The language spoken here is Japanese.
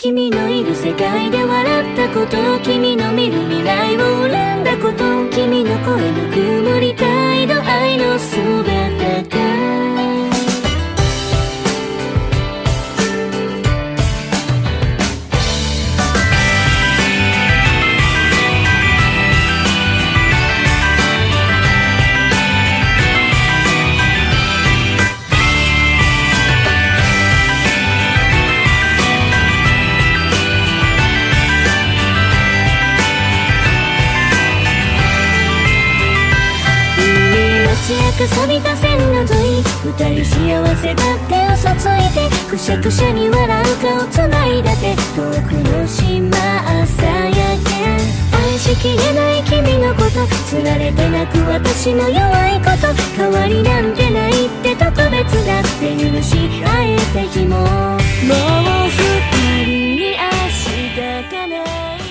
君のいる世界で笑ったこと君の見る未来を恨んだこと君の声のしやか錆びた線ない二人幸せだってをついてくしゃくしゃに笑う顔つないだて遠くの島朝焼け。愛しきれない君のことつられて泣く私の弱いこと代わりなんてないって特別だって許し合えて日も。もう二人に明日かない。